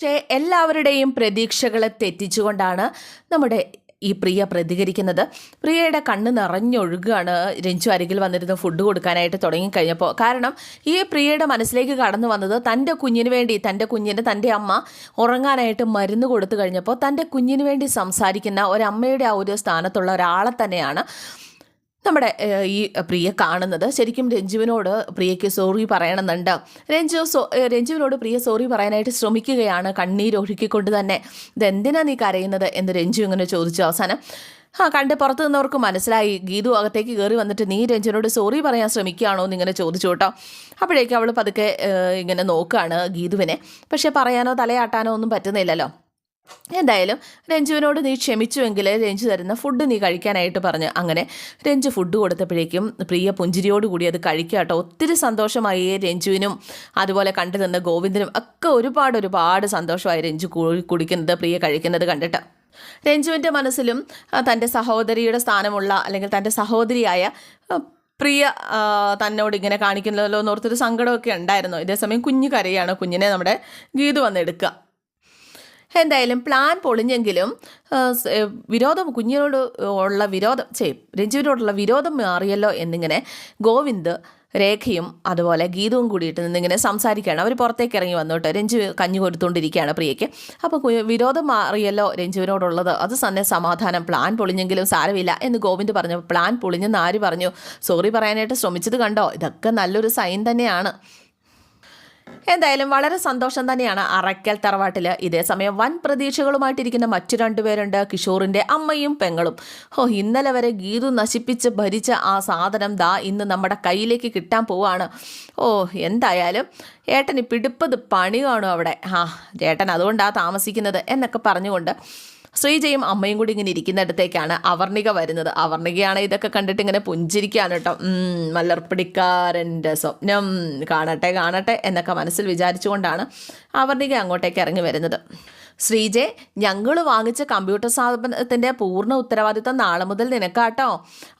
പക്ഷേ എല്ലാവരുടെയും പ്രതീക്ഷകളെ തെറ്റിച്ചുകൊണ്ടാണ് നമ്മുടെ ഈ പ്രിയ പ്രതികരിക്കുന്നത്. പ്രിയയുടെ കണ്ണ് നിറഞ്ഞൊഴുകുകയാണ് രഞ്ജു അരികിൽ വന്നിരുന്ന് ഫുഡ് കൊടുക്കാനായിട്ട് തുടങ്ങിക്കഴിഞ്ഞപ്പോൾ. കാരണം ഈ പ്രിയയുടെ മനസ്സിലേക്ക് കടന്നു വന്നത് തന്റെ കുഞ്ഞിന് വേണ്ടി തന്റെ കുഞ്ഞിന് തന്റെ അമ്മ ഉറങ്ങാനായിട്ട് മരുന്ന് കൊടുത്തു കഴിഞ്ഞപ്പോൾ തന്റെ കുഞ്ഞിന് വേണ്ടി സംസാരിക്കുന്ന ഒരമ്മയുടെ ആ ഒരു സ്ഥാനത്തുള്ള ഒരാളെ തന്നെയാണ് നമ്മുടെ ഈ പ്രിയ കാണുന്നത്. ശരിക്കും രഞ്ജുവിനോട് പ്രിയയ്ക്ക് സോറി പറയണമെന്നുണ്ട്. രഞ്ജു സോ രഞ്ജുവിനോട് പ്രിയ സോറി പറയാനായിട്ട് ശ്രമിക്കുകയാണ്. കണ്ണീരൊഴുക്കിക്കൊണ്ട് തന്നെ. ഇതെന്തിനാ നീ കരയുന്നത് എന്ന് രഞ്ജു ഇങ്ങനെ ചോദിച്ചു അവസാനം. ആ കണ്ട് പുറത്ത് നിന്നവർക്ക് മനസ്സിലായി. ഗീതു അകത്തേക്ക് കയറി വന്നിട്ട് നീ രഞ്ജുവിനോട് സോറി പറയാൻ ശ്രമിക്കുകയാണോ എന്ന് ഇങ്ങനെ ചോദിച്ചു കേട്ടോ. അപ്പോഴേക്കും അവൾ പതുക്കെ ഇങ്ങനെ നോക്കുകയാണ് ഗീതുവിനെ. പക്ഷേ പറയാനോ തലയാട്ടാനോ ഒന്നും പറ്റുന്നില്ലല്ലോ. എന്തായാലും രഞ്ജുവിനോട് നീ ക്ഷമിച്ചുവെങ്കിൽ രഞ്ജു തരുന്ന ഫുഡ് നീ കഴിക്കാനായിട്ട് പറഞ്ഞ് അങ്ങനെ രഞ്ജു ഫുഡ് കൊടുത്തപ്പോഴേക്കും പ്രിയ പുഞ്ചിരിയോടുകൂടി അത് കഴിക്കുക കേട്ടോ. ഒത്തിരി സന്തോഷമായി രഞ്ജുവിനും അതുപോലെ കണ്ടു നിന്ന് ഗോവിന്ദനും ഒക്കെ ഒരുപാട് ഒരുപാട് സന്തോഷമായി രഞ്ജു കുടിക്കുന്നത് പ്രിയ കഴിക്കുന്നത് കണ്ടിട്ട്. രഞ്ജുവിന്റെ മനസ്സിലും തന്റെ സഹോദരിയുടെ സ്ഥാനമുള്ള അല്ലെങ്കിൽ തന്റെ സഹോദരിയായ പ്രിയ തന്നോട് ഇങ്ങനെ കാണിക്കുന്നല്ലോ എന്നോർത്തൊരു സങ്കടമൊക്കെ ഉണ്ടായിരുന്നു. ഇതേസമയം കുഞ്ഞു കരയാണ്. കുഞ്ഞിനെ നമ്മുടെ ഗീതു വന്നെടുക്കുക എന്തായാലും പ്ലാൻ പൊളിഞ്ഞെങ്കിലും വിരോധം കുഞ്ഞിനോട് ഉള്ള വിരോധം ചെയ്യും രഞ്ജുവിനോടുള്ള വിരോധം മാറിയല്ലോ എന്നിങ്ങനെ ഗോവിന്ദ് രേഖയും അതുപോലെ ഗീതവും കൂടിയിട്ട് നിന്നിങ്ങനെ സംസാരിക്കുകയാണ്. അവർ പുറത്തേക്ക് ഇറങ്ങി വന്നോട്ട്. രഞ്ജു കഞ്ഞു കൊടുത്തുകൊണ്ടിരിക്കുകയാണ് പ്രിയയ്ക്ക്. അപ്പോൾ വിരോധം മാറിയല്ലോ രഞ്ജുവിനോടുള്ളത്. അത് തന്നെ സമാധാനം പ്ലാൻ പൊളിഞ്ഞെങ്കിലും സാരമില്ല എന്ന് ഗോവിന്ദ് പറഞ്ഞു പ്ലാൻ പൊളിഞ്ഞെന്ന് ആര് പറഞ്ഞു? സോറി പറയാനായിട്ട് ശ്രമിച്ചത് കണ്ടോ? ഇതൊക്കെ നല്ലൊരു സൈൻ തന്നെയാണ്. എന്തായാലും വളരെ സന്തോഷം തന്നെയാണ് അറയ്ക്കൽ തറവാട്ടിൽ ഇതേസമയം വൻ പ്രതീക്ഷകളുമായിട്ടിരിക്കുന്ന മറ്റു രണ്ടുപേരുണ്ട്. കിഷോറിന്റെ അമ്മയും പെങ്ങളും. ഓ ഇന്നലെ വരെ ഗീതു നശിപ്പിച്ച് ഭരിച്ച ആ സാധനം ദാ ഇന്ന് നമ്മുടെ കയ്യിലേക്ക് കിട്ടാൻ പോവാണ്. ഓ എന്തായാലും ഏട്ടന് പിടിപ്പത് പണി കാണും അവിടെ? ആ ചേട്ടൻ അതുകൊണ്ടാണ് താമസിക്കുന്നത് എന്നൊക്കെ പറഞ്ഞുകൊണ്ട് ശ്രീജയും അമ്മയും കൂടി ഇങ്ങനെ ഇരിക്കുന്നിടത്തേക്കാണ് അവർണിക വരുന്നത്. അവർണികയാണ് ഇതൊക്കെ കണ്ടിട്ട് ഇങ്ങനെ പുഞ്ചിരിക്കുകയാണ് കേട്ടോ. മലർപ്പിടിക്കാരന്റെ സ്വപ്നം. കാണട്ടെ കാണട്ടെ എന്നൊക്കെ മനസ്സിൽ വിചാരിച്ചുകൊണ്ടാണ് അവർണിക അങ്ങോട്ടേക്ക് ഇറങ്ങി വരുന്നത്. ശ്രീജെ ഞങ്ങൾ വാങ്ങിച്ച കമ്പ്യൂട്ടർ സ്ഥാപനത്തിന്റെ പൂർണ ഉത്തരവാദിത്തം നാളെ മുതൽ നിനക്കാട്ടോ.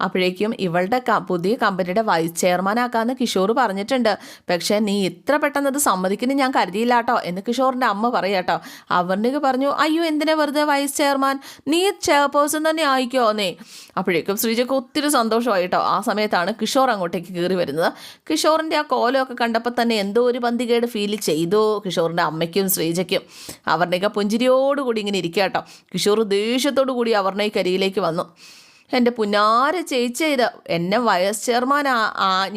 അപ്പോഴേക്കും ഇവളുടെ പുതിയ കമ്പനിയുടെ വൈസ് ചെയർമാനാക്കാന്ന് കിഷോർ പറഞ്ഞിട്ടുണ്ട്. പക്ഷേ നീ ഇത്ര പെട്ടെന്ന് അത് സമ്മതിക്കുന്നു ഞാൻ കരുതിയില്ല കേട്ടോ എന്ന് കിഷോറിന്റെ അമ്മ പറയാട്ടോ. അവർണിക്ക് പറഞ്ഞു അയ്യോ എന്തിനാ വെറുതെ വൈസ് ചെയർമാൻ? നീ ചെയർപേഴ്സൺ തന്നെ ആയിക്കോ നീ. അപ്പോഴേക്കും ശ്രീജയ്ക്ക് ഒത്തിരി സന്തോഷമായിട്ടോ ആ സമയത്താണ് കിഷോർ അങ്ങോട്ടേക്ക് കയറി വരുന്നത്. കിഷോറിന്റെ ആ കോലമൊക്കെ കണ്ടപ്പോൾ തന്നെ എന്തോ ഒരു പന്തികേട് ഫീൽ ചെയ്തു കിഷോറിന്റെ അമ്മയ്ക്കും ശ്രീജയ്ക്കും. അവർണിക പുഞ്ചിരിയോടുകൂടി ഇങ്ങനെ ഇരിക്കുക കേട്ടോ. കിഷോർ ദേഷ്യത്തോടു കൂടി അവർണ ഈ കരിയിലേക്ക് വന്നു. എന്റെ പുന്നാര ചേച്ചി ഇത് എന്നെ വൈസ് ചെയർമാൻ ആ-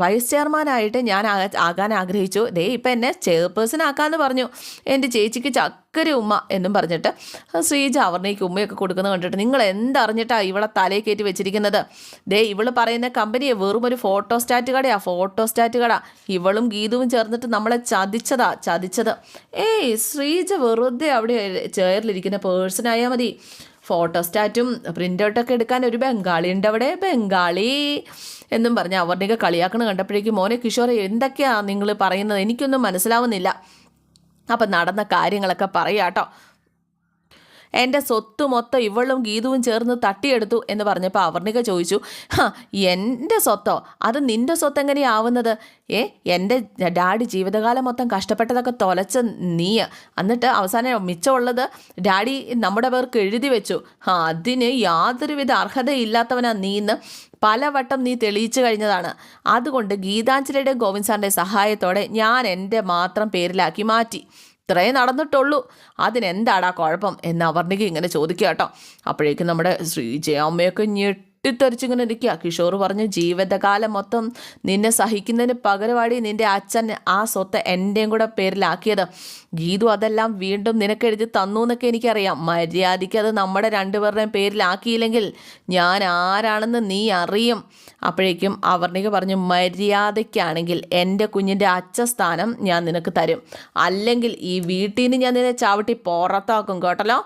വൈസ് ചെയർമാനായിട്ട് ഞാൻ ആകാ- ആകാൻ ആഗ്രഹിച്ചു. ദേ ഇപ്പം എന്നെ ചെയർപേഴ്സൺ ആക്കാമെന്ന് പറഞ്ഞു. എന്റെ ചേച്ചിക്ക് ചക്കര ഉമ്മ എന്നും പറഞ്ഞിട്ട് ശ്രീജ അവർണയ്ക്ക് ഉമ്മയൊക്കെ കൊടുക്കുന്നത് കണ്ടിട്ട് നിങ്ങൾ എന്തറിഞ്ഞിട്ടാണ് ഇവളെ തലയിൽ കയറ്റി വെച്ചിരിക്കുന്നത്? ദേ ഇവൾ പറയുന്ന കമ്പനിയെ വെറും ഒരു ഫോട്ടോ സ്റ്റാറ്റ് കടയാ ഫോട്ടോ സ്റ്റാറ്റ് കട. ഇവളും ഗീതുവും ചേർന്നിട്ട് നമ്മളെ ചതിച്ചതാ ചതിച്ചത്. ഏയ് ശ്രീജ വെറുതെ അവിടെ ചെയറിലിരിക്കുന്ന പേഴ്സണായാൽ മതി. ഫോട്ടോസ്റ്റാറ്റും പ്രിന്റ് ഔട്ടൊക്കെ എടുക്കാൻ ഒരു ബംഗാളി ഉണ്ട് അവിടെ. ബംഗാളി എന്നും പറഞ്ഞ് അവരുടെയൊക്കെ കളിയാക്കണ കണ്ടപ്പോഴേക്കും മോനെ കിഷോറെ എന്തൊക്കെയാണ് നിങ്ങൾ പറയുന്നത്? എനിക്കൊന്നും മനസ്സിലാവുന്നില്ല. അപ്പം നടന്ന കാര്യങ്ങളൊക്കെ പറയാട്ടോ. എന്റെ സ്വത്ത് മൊത്തം ഇവളും ഗീതുവും ചേർന്ന് തട്ടിയെടുത്തു എന്ന് പറഞ്ഞപ്പോൾ അവർണിക ചോദിച്ചു എന്റെ സ്വത്തോ? അത് നിന്റെ സ്വത്ത് എങ്ങനെയാവുന്നത് ഏ എന്റെ ഡാഡി ജീവിതകാലം മൊത്തം കഷ്ടപ്പെട്ടതൊക്കെ തൊലച്ച നീ എന്നിട്ട് അവസാനം മിച്ചമുള്ളത് ഡാഡി നമ്മുടെ പേർക്ക് എഴുതി വെച്ചു. അതിന് യാതൊരുവിധ അർഹതയില്ലാത്തവനാ നീന്ന് പലവട്ടം നീ തെളിയിച്ചു കഴിഞ്ഞതാണ്. അതുകൊണ്ട് ഗീതാഞ്ജലിയുടെ ഗോവിന്ദ് സാറിന്റെ സഹായത്തോടെ ഞാൻ എന്റെ മാത്രം പേരിലാക്കി മാറ്റി. ഇത്രേ നടന്നിട്ടുള്ളൂ. അതിനെന്താടാ കുഴപ്പം? എന്ന് അവർണിക ഇങ്ങനെ ചോദിക്കുക കേട്ടോ അപ്പോഴേക്കും നമ്മുടെ ശ്രീജയ അമ്മയൊക്കെ ഞെട്ടിത്തെറിച്ചിങ്ങനെ ഇരിക്കുക കിഷോർ പറഞ്ഞു ജീവിതകാലം മൊത്തം നിന്നെ സഹിക്കുന്നതിന് പകരവാടി നിന്റെ അച്ഛൻ ആ സ്വത്ത് എന്റെയും കൂടെ പേരിലാക്കിയത്. ഗീതു അതെല്ലാം വീണ്ടും നിനക്ക് എഴുതി തന്നു എന്നൊക്കെ എനിക്കറിയാം. മര്യാദയ്ക്ക് അത് നമ്മുടെ രണ്ടുപേരുടെയും പേരിലാക്കിയില്ലെങ്കിൽ ഞാൻ ആരാണെന്ന് നീ അറിയും. അപ്പോഴേക്കും അവർണിക പറഞ്ഞു മര്യാദയ്ക്കാണെങ്കിൽ എന്റെ കുഞ്ഞിന്റെ അച്ഛ സ്ഥാനം ഞാൻ നിനക്ക് തരും. അല്ലെങ്കിൽ ഈ വീട്ടിൽ നിന്ന് ഞാൻ നിന്നെ ചവിട്ടി പുറത്താക്കും കേട്ടല്ലോ.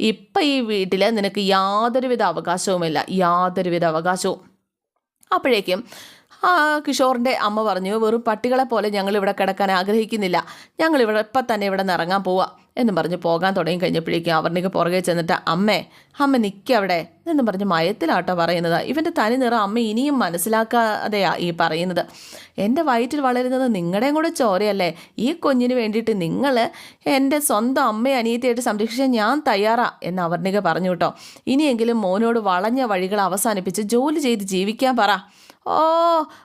ഇപ്പം ഈ വീട്ടിൽ നിനക്ക് യാതൊരുവിധ അവകാശവുമില്ല. യാതൊരുവിധ അവകാശവും. അപ്പോഴേക്കും ആ കിഷോറിന്റെ അമ്മ പറഞ്ഞു വെറും പട്ടികളെ പോലെ ഞങ്ങൾ ഇവിടെ കിടക്കാൻ ആഗ്രഹിക്കുന്നില്ല. ഞങ്ങൾ ഇവിടെ ഇപ്പം തന്നെ ഇവിടെ നിന്ന് ഇറങ്ങാൻ പോവാം. എന്നും പറഞ്ഞ് പോകാൻ തുടങ്ങി കഴിഞ്ഞപ്പോഴേക്കും അവർണിക്ക് പുറകെ ചെന്നിട്ട് അമ്മേ അമ്മ നിൽക്കവിടെ എന്നും പറഞ്ഞ് മയത്തിലാട്ടോ പറയുന്നത്. ഇവന്റെ തനി നിറം അമ്മ ഇനിയും മനസ്സിലാക്കാതെയാ ഈ പറയുന്നത്. എന്റെ വയറ്റിൽ വളരുന്നത് നിങ്ങളുടെയും കൂടെ ചോരയല്ലേ? ഈ കുഞ്ഞിന് വേണ്ടിയിട്ട് നിങ്ങൾ എന്റെ സ്വന്തം അമ്മയെ അനിയത്തിയായിട്ട് സംരക്ഷിച്ചാൽ ഞാൻ തയ്യാറാ. എന്ന് അവർണിക പറഞ്ഞു കേട്ടോ. ഇനിയെങ്കിലും മോനോട് വളഞ്ഞ വഴികൾ അവസാനിപ്പിച്ച് ജോലി ചെയ്ത് ജീവിക്കാൻ പറ. ഓ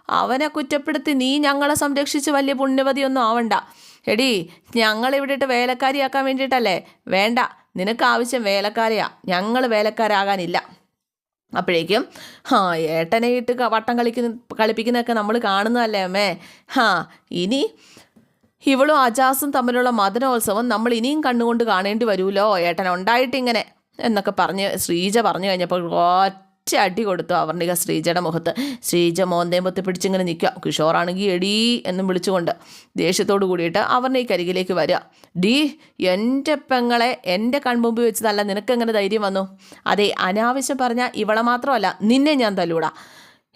അവനെ കുറ്റപ്പെടുത്തി നീ ഞങ്ങളെ സംരക്ഷിച്ച് വലിയ പുണ്യവതിയൊന്നും ആവണ്ട. എടി ഞങ്ങളിവിടെ ഇട്ട് വേലക്കാരിയാക്കാൻ വേണ്ടിയിട്ടല്ലേ? വേണ്ട നിനക്ക് ആവശ്യം വേലക്കാരിയാ. ഞങ്ങൾ വേലക്കാരാകാനില്ല. അപ്പോഴേക്കും ആ ഏട്ടനെ ഇട്ട് വട്ടം കളിക്കുന്ന കളിപ്പിക്കുന്നതൊക്കെ നമ്മൾ കാണുന്നതല്ലേ അമ്മേ? ഹാ ഇനി ഇവളും അജാസും തമ്മിലുള്ള മദനോത്സവം നമ്മൾ ഇനിയും കണ്ണുകൊണ്ട് കാണേണ്ടി വരുമല്ലോ ഏട്ടൻ ഉണ്ടായിട്ടിങ്ങനെ എന്നൊക്കെ പറഞ്ഞ് ശ്രീജ പറഞ്ഞു കഴിഞ്ഞപ്പോൾ ഒറ്റ അടി കൊടുത്തു അവർണിക ശ്രീജയുടെ മുഖത്ത്. ശ്രീജ മോന്തേം പൊത്തി പിടിച്ചിങ്ങനെ നിൽക്കുക. കിഷോറാണെങ്കിൽ എടീ എന്നും വിളിച്ചുകൊണ്ട് ദേഷ്യത്തോട് കൂടിയിട്ട് അവർണിക്ക് അരികിലേക്ക് വരിക. ഡീ എന്റെ പെങ്ങളെ എന്റെ കൺമുമ്പിൽ വെച്ചതല്ല നിനക്കെങ്ങനെ ധൈര്യം വന്നു? അതെ അനാവശ്യം പറഞ്ഞാൽ ഇവളെ മാത്രമല്ല നിന്നെ ഞാൻ തല്ലൂടാ.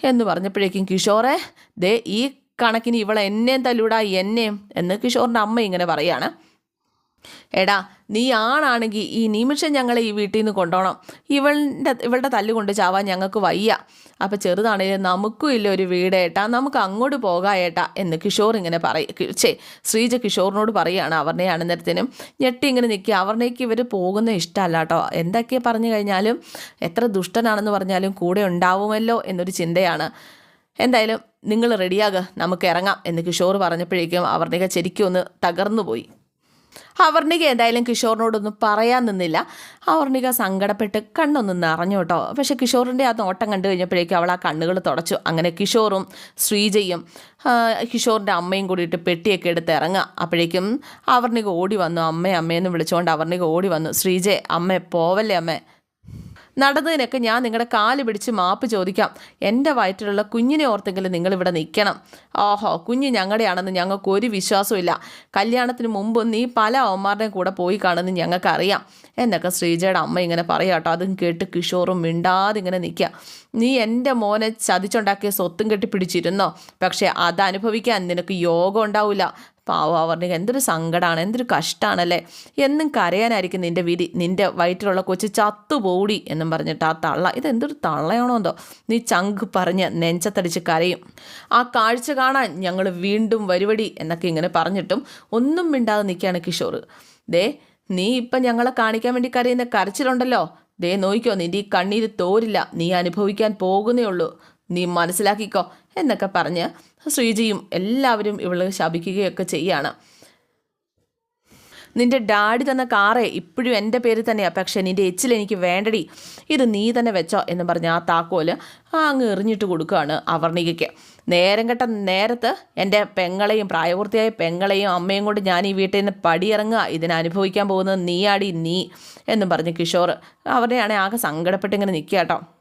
എന്ന് പറഞ്ഞപ്പോഴേക്കും കിഷോറെ ദേ ഈ കണക്കിന് ഇവളെ എന്നെയും തല്ലൂടാ എന്നെയും എന്ന് കിഷോറിന്റെ അമ്മ ഇങ്ങനെ പറയാണ്. എടാ നീ ആണാണെങ്കിൽ ഈ നിമിഷം ഞങ്ങളെ ഈ വീട്ടിൽ നിന്ന് കൊണ്ടുപോകണം ഇവളുടെ ഇവളുടെ തല്ല് കൊണ്ട് ചാവാൻ ഞങ്ങൾക്ക് വയ്യ. അപ്പം ചെറുതാണെങ്കിലും നമുക്കും ഇല്ല ഒരു വീട് ഏട്ടാ. നമുക്ക് അങ്ങോട്ട് പോകാം ഏട്ടാ എന്ന് കിഷോർ ഇങ്ങനെ പറയും ചേ ശ്രീജ കിഷോറിനോട് പറയുകയാണ് അവർണയെ അണുന്നേരത്തിനും ഞെട്ടി ഇങ്ങനെ നിൽക്കുക അവർണയ്ക്ക് ഇവർ പോകുന്ന ഇഷ്ടമല്ല കേട്ടോ. എന്തൊക്കെ പറഞ്ഞു കഴിഞ്ഞാലും എത്ര ദുഷ്ടനാണെന്ന് പറഞ്ഞാലും കൂടെ ഉണ്ടാവുമല്ലോ എന്നൊരു ചിന്തയാണ്. എന്തായാലും നിങ്ങൾ റെഡിയാകുക നമുക്ക് ഇറങ്ങാം എന്ന് കിഷോർ പറഞ്ഞപ്പോഴേക്കും അവർണിക ശരിക്കും ഒന്ന് തകർന്നു പോയി അവർണിക എന്തായാലും കിഷോറിനോടൊന്നും പറയാൻ നിന്നില്ല. അവർണിക സങ്കടപ്പെട്ട് കണ്ണൊന്ന് നിറഞ്ഞു കേട്ടോ. പക്ഷെ കിഷോറിന്റെ ആ നോട്ടം കണ്ടു കഴിഞ്ഞപ്പോഴേക്കും അവൾ ആ കണ്ണുകൾ തുടച്ചു. അങ്ങനെ കിഷോറും ശ്രീജയും കിഷോറിന്റെ അമ്മയും കൂടിയിട്ട് പെട്ടിയൊക്കെ എടുത്ത് ഇറങ്ങുക. അപ്പോഴേക്കും അവർണിക ഓടി വന്നു. അമ്മേ അമ്മയെന്ന് വിളിച്ചുകൊണ്ട് അവർണിക ഓടി വന്നു. ശ്രീജയെ അമ്മ പോവല്ലേ അമ്മേ? നടന്നതിനൊക്കെ ഞാൻ നിങ്ങളുടെ കാൽ പിടിച്ച് മാപ്പ് ചോദിക്കാം. എന്റെ വയറ്റിലുള്ള കുഞ്ഞിനെ ഓർത്തെങ്കിലും നിങ്ങളിവിടെ നിൽക്കണം. ഓഹോ കുഞ്ഞ് ഞങ്ങളുടെയാണെന്ന് ഞങ്ങൾക്ക് ഒരു വിശ്വാസമില്ല കല്യാണത്തിന് മുമ്പ് നീ പല അവന്മാരുടെയും കൂടെ പോയി കാണുമെന്ന് ഞങ്ങൾക്കറിയാം. എന്നൊക്കെ ശ്രീജയുടെ അമ്മ ഇങ്ങനെ പറയാം കേട്ടോ. അതും കേട്ട് കിഷോറും മിണ്ടാതെ ഇങ്ങനെ നിൽക്കുക. നീ എന്റെ മോനെ ചതിച്ചുണ്ടാക്കിയ സ്വത്തും കെട്ടി പിടിച്ചിരുന്നോ പക്ഷേ അത് അനുഭവിക്കാൻ നിനക്ക് യോഗം ഉണ്ടാവില്ല. പാവം അവരുടെ എന്തൊരു സങ്കടമാണ് എന്തൊരു കഷ്ടമാണല്ലേ എന്നും കരയാനായിരിക്കും നിന്റെ വിധി. നിന്റെ വയറ്റിലുള്ള കൊച്ചു ചത്തുപോടി എന്നും പറഞ്ഞിട്ട് ആ തള്ള ഇതെന്തൊരു തള്ളയാണോ എന്തോ? നീ ചങ്ക് പറഞ്ഞ് നെഞ്ചത്തടിച്ച് കരയും. ആ കാഴ്ച കാണാൻ ഞങ്ങൾ വീണ്ടും വരുവടി എന്നൊക്കെ ഇങ്ങനെ പറഞ്ഞിട്ടും ഒന്നും മിണ്ടാതെ നിൽക്കുകയാണ് കിഷോർ ദേ നീ ഇപ്പം ഞങ്ങളെ കാണിക്കാൻ വേണ്ടി കരയുന്ന കരച്ചിലുണ്ടല്ലോ? ദേ നോയിക്കോ നിന്റെ ഈ കണ്ണീര് തോരില്ല. നീ അനുഭവിക്കാൻ പോകുന്നേ ഉള്ളൂ. നീ മനസ്സിലാക്കിക്കോ എന്നൊക്കെ പറഞ്ഞ് ശ്രീജിയും എല്ലാവരും ഇവൾ ശപിക്കുകയൊക്കെ ചെയ്യാണ്. നിന്റെ ഡാഡി തന്ന കാറേ ഇപ്പോഴും എന്റെ പേര് തന്നെയാണ് പക്ഷെ നിന്റെ എച്ചിൽ എനിക്ക് വേണ്ടടി. ഇത് നീ തന്നെ വെച്ചോ എന്ന് പറഞ്ഞ് ആ താക്കോൽ അങ്ങ് എറിഞ്ഞിട്ട് കൊടുക്കുകയാണ് അവർണികയ്ക്ക്. നേരം കെട്ട നേരത്ത് എന്റെ പെങ്ങളെയും പ്രായപൂർത്തിയായ പെങ്ങളെയും അമ്മയും കൊണ്ട് ഞാൻ ഈ വീട്ടിൽ നിന്ന് പടിയിറങ്ങുക. ഇതിനനുഭവിക്കാൻ പോകുന്നത് നീയാടി നീ എന്നും പറഞ്ഞ് കിഷോർ. അവരുടെയാണെങ്കിൽ ആകെ സങ്കടപ്പെട്ടിങ്ങനെ നിൽക്കുക കേട്ടോ.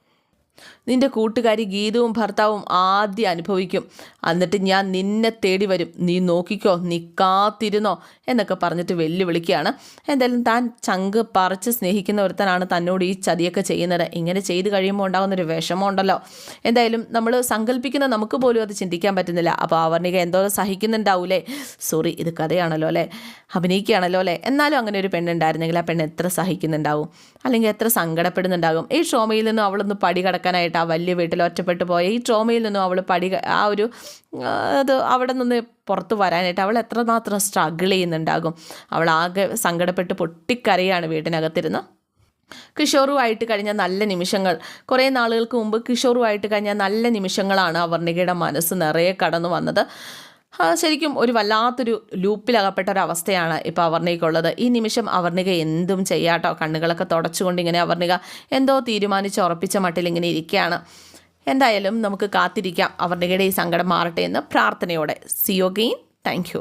നിന്റെ കൂട്ടുകാരി ഗീതവും ഭർത്താവും ആദ്യം അനുഭവിക്കും. എന്നിട്ട് ഞാൻ നിന്നെ തേടി വരും. നീ നോക്കിക്കോ നീ കാത്തിരുന്നോ എന്നൊക്കെ പറഞ്ഞിട്ട് വെല്ലുവിളിക്കുകയാണ്. എന്തായാലും താൻ ചങ്ക് പറിച്ച് സ്നേഹിക്കുന്ന ഒരുത്തനാണ് തന്നോട് ഈ ചതിയൊക്കെ ചെയ്യുന്നത്. ഇങ്ങനെ ചെയ്ത് കഴിയുമ്പോൾ ഉണ്ടാകുന്നൊരു വിഷമം ഉണ്ടല്ലോ എന്തായാലും നമ്മൾ സങ്കല്പിക്കുന്ന നമുക്ക് പോലും അത് ചിന്തിക്കാൻ പറ്റുന്നില്ല. അപ്പോൾ അവർണിക എന്തോ സഹിക്കുന്നുണ്ടാവൂലേ? സോറി ഇത് കഥയാണല്ലോ അല്ലേ? അഭിനയിക്കുകയാണല്ലോ അല്ലേ? എന്നാലും അങ്ങനെ ഒരു പെണ്ണുണ്ടായിരുന്നെങ്കിൽ ആ പെണ്ണ് എത്ര സഹിക്കുന്നുണ്ടാവും? അല്ലെങ്കിൽ എത്ര സങ്കടപ്പെടുന്നുണ്ടാകും? ഈ ഷോമയിൽ നിന്നും അവളൊന്ന് പടി കടക്കാനായിട്ട് ആ വലിയ വീട്ടിൽ ഒറ്റപ്പെട്ടു പോയ ഈ ട്രോമയിൽ നിന്നും അവൾ പടി ആ ഒരു അത് അവിടെ നിന്ന് പുറത്ത് വരാനായിട്ട് അവൾ എത്രമാത്രം സ്ട്രഗിൾ ചെയ്യുന്നുണ്ടാകും. അവൾ ആകെ സങ്കടപ്പെട്ട് പൊട്ടിക്കരയാണ് വീട്ടിനകത്തിരുന്ന്. കിഷോറുമായിട്ട് കഴിഞ്ഞ നല്ല നിമിഷങ്ങൾ കുറേ നാളുകൾക്ക് മുമ്പ് കിഷോറുമായിട്ട് കഴിഞ്ഞ നല്ല നിമിഷങ്ങളാണ് അവർണികയുടെ മനസ്സ് നിറയെ കടന്നു വന്നത്. ശരിക്കും ഒരു വല്ലാത്തൊരു ലൂപ്പിലകപ്പെട്ട ഒരു അവസ്ഥയാണ് ഇപ്പോൾ അവർണികയ്ക്കുള്ളത് ഈ നിമിഷം അവർണിക എന്തും ചെയ്യാട്ടോ? കണ്ണുകളൊക്കെ തുടച്ചുകൊണ്ട് ഇങ്ങനെ അവർണിക എന്തോ തീരുമാനിച്ച് ഉറപ്പിച്ച മട്ടിൽ ഇങ്ങനെ ഇരിക്കുകയാണ്. എന്തായാലും നമുക്ക് കാത്തിരിക്കാം. അവർണികയുടെ ഈ സങ്കടം മാറട്ടെ എന്ന് പ്രാർത്ഥനയോടെ. സിയോഗെയിൻ താങ്ക്